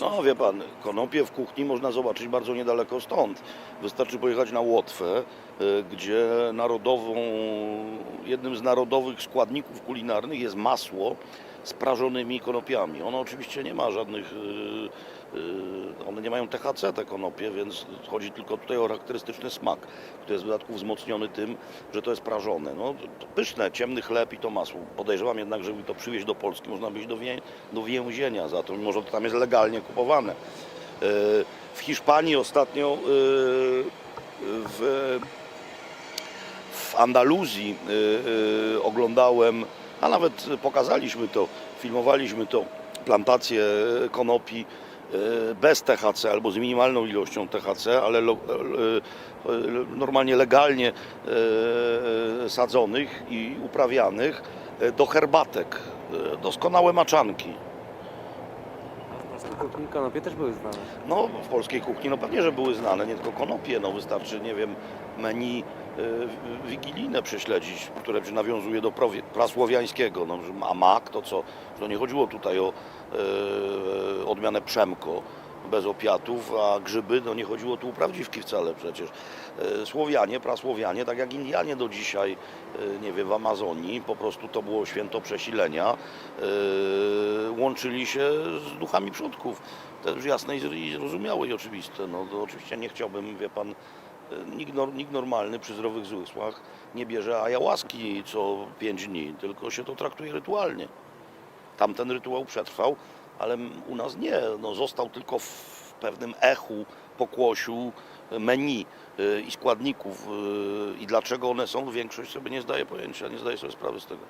No wie pan, konopie w kuchni można zobaczyć bardzo niedaleko stąd. Wystarczy pojechać na Łotwę, y, gdzie narodową, jednym z narodowych składników kulinarnych jest masło z prażonymi konopiami. Ono oczywiście nie ma żadnych, y, y, one nie mają THC te konopie, więc chodzi tylko tutaj o charakterystyczny smak, który jest w dodatku wzmocniony tym, że to jest prażone. No, pyszne, ciemny chleb i to masło. Podejrzewam jednak, żeby to przywieźć do Polski, można być do, wię, do więzienia za to, mimo że to tam jest legalnie kupowane. E, W Hiszpanii ostatnio w, w Andaluzji e, e, oglądałem, a nawet pokazaliśmy to, filmowaliśmy to, plantację konopi e, bez THC albo z minimalną ilością THC, ale normalnie legalnie sadzonych i uprawianych do herbatek. Doskonałe maczanki. Kuchni konopie też były znane. No, w polskiej kuchni no pewnie, że były znane, nie tylko konopie, no wystarczy, nie wiem, menu y, wigilijne prześledzić, które nawiązuje do prasłowiańskiego, no, a mak to co, to nie chodziło tutaj o y, odmianę przemko bez opiatów, a grzyby, no nie chodziło tu o prawdziwki wcale przecież. Y, Słowianie, prasłowianie, tak jak Indianie do dzisiaj, y, nie wiem, w Amazonii, po prostu to było święto przesilenia, y, łączyli się z duchami przodków. Jest jasne i zrozumiałe i oczywiste. No oczywiście nie chciałbym, wie pan, nikt, nikt normalny przy zdrowych zmysłach nie bierze ajałaski co pięć dni, tylko się to traktuje rytualnie. Tamten rytuał przetrwał, ale u nas nie. No, został tylko w pewnym echu, pokłosiu menu y, i składników y, i dlaczego one są, większość sobie nie zdaje pojęcia, nie zdaje sobie sprawy z tego.